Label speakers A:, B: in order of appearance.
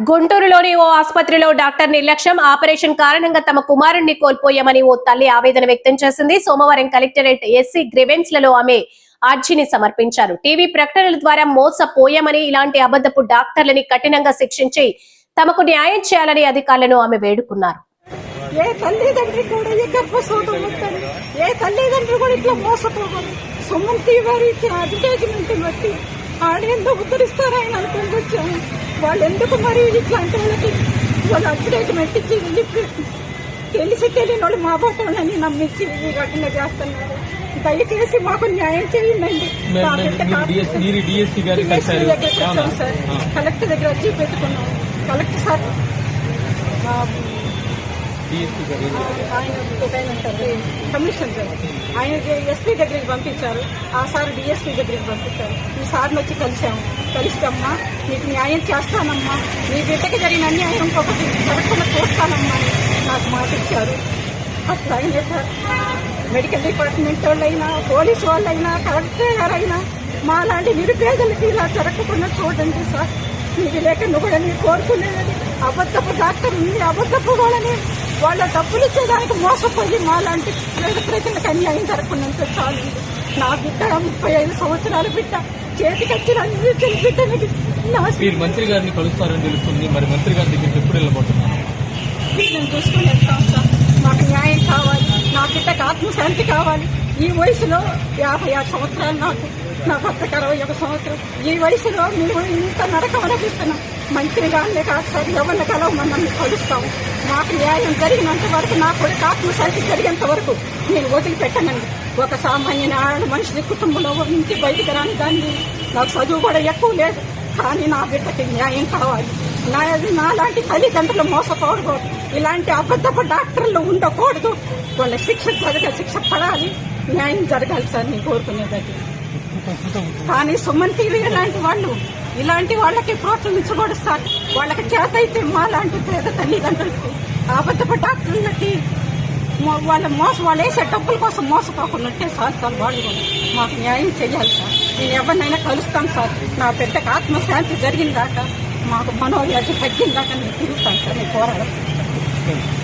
A: గుంటూరులోని ఓ ఆసుపత్రిలో డాక్టర్ నిర్లక్ష్యం. ఆపరేషన్ కారణంగా తమ కుమారుణ్ణి కోల్పోయామని ఓ తల్లి ఆవేదన వ్యక్తం చేసింది. సోమవారం కలెక్టరేట్ ఎస్సీ గ్రివెన్స్లలో ఆమె అర్జీని సమర్పించారు. టీవీ ప్రకటనల ద్వారా మోసపోయామని ఇలాంటి అబద్ధపు డాక్టర్లని కఠినంగా శిక్షించి తమకు న్యాయం చేయాలని అధికారులను ఆమె వేడుకున్నారు.
B: ఏ తల్లిదండ్రి కూడా ఏ తల్లిదండ్రి కూడా ఇట్లా అడ్వర్టైజ్మెంట్ బట్టి ఆయన వాళ్ళు ఎందుకు మరి ఇట్లాంటి వాళ్ళకి? వాళ్ళు ఇచ్చి వెళ్ళి తెలిసి తెలియని వాళ్ళు మా బాటని నమ్మించి ఈ ఘటన చేస్తున్నారు. దయచేసి మాకు న్యాయం చేయండి సార్. కలెక్టర్ దగ్గర వచ్చి పెట్టుకున్నాం. కలెక్టర్ సార్ కమిషనర్ గారు. ఆయన ఎస్పీ దగ్గరికి పంపించారు. ఆ సార్ డిఎస్పీ దగ్గరికి పంపించారు. ఈ సార్ని వచ్చి కలిసాము. కలిస్తమ్మా నీకు న్యాయం చేస్తానమ్మా. నీ బిడ్డకి జరిగిన అన్యాయం ఇంకొకటి జరగకుండా చూస్తానమ్మా అని నాకు మాట ఇచ్చారు. అట్లా సార్ మెడికల్ డిపార్ట్మెంట్ వాళ్ళైనా పోలీసు వాళ్ళైనా కలెక్టర్ గారైనా మా లాంటి నిరుపేదలకి ఇలా జరగకుండా చూడండి సార్. ఇది లేక నువ్వు కూడా నేను కోరుకునేది అబద్ధపు డాక్టర్ ఉంది అబద్ధపు వాళ్ళని వాళ్ళ డబ్బులు ఇచ్చేదానికి మోసపోయి మా లాంటి పేద ప్రజలకు అన్యాయం జరగకుండా చాలు. నా బిడ్డ ముప్పై ఐదు సంవత్సరాల బిడ్డ. చేతికొచ్చిన అన్ని
C: మీరు మంత్రి గారిని కలుస్తారని తెలుస్తుంది. మరి మంత్రి గారి దగ్గరికి ఎప్పుడు వెళ్ళబోతున్నారు?
B: నేను చూసుకుని వెళ్తాం నాకు న్యాయం కావాలి. నాకు ఇంత ఆత్మశాంతి కావాలి. ఈ వయసులో యాభై ఆరు సంవత్సరాలు నాకు. నా భర్తకు అరవై ఒక సంవత్సరం. ఈ వయసులో మేము ఇంత నరకం అనిపిస్తున్నాం మంత్రి గారినే కాదు సార్ ఎవరిని మనల్ని కలుస్తాము మాకు న్యాయం జరిగినంత వరకు నా కొడుకు ఆత్మశాంతి జరిగేంత వరకు నేను వదిలిపెట్టనండి ఒక సామాన్య ఆడ మనిషి కుటుంబంలో ఇంటి బయటికి రాని దాన్ని నాకు చదువు కూడా ఎక్కువ లేదు. కానీ నా బిడ్డకి న్యాయం కావాలి. నా నాలాంటి తల్లిదండ్రులు మోసకూడదు ఇలాంటి అబద్ధపు డాక్టర్లు ఉండకూడదు. వాళ్ళ శిక్ష జరగ శిక్ష పడాలి. న్యాయం జరగాలి సార్ నేను కోరుకునేది కానీ సుమన్ టీవీ ఇలాంటి వాళ్ళు ఇలాంటి వాళ్ళకి ప్రోత్సహించకూడదు సార్. వాళ్ళకి చేత అయితే మా లాంటి పేద తల్లిదండ్రులకి అబద్ధపు డాక్టర్లకి వాళ్ళ మోసం వాళ్ళు వేసే డబ్బుల కోసం మోసపోకుండా సార్ సార్ వాళ్ళు మాకు న్యాయం చేయాలి సార్. నేను ఎవరినైనా కలుస్తాను సార్. నా పెద్దకు ఆత్మశాంతి జరిగిందాక మాకు మనోవ్యాధి తగ్గిందాక నేను తిరుగుతాను సార్. నేను పోరాడతాను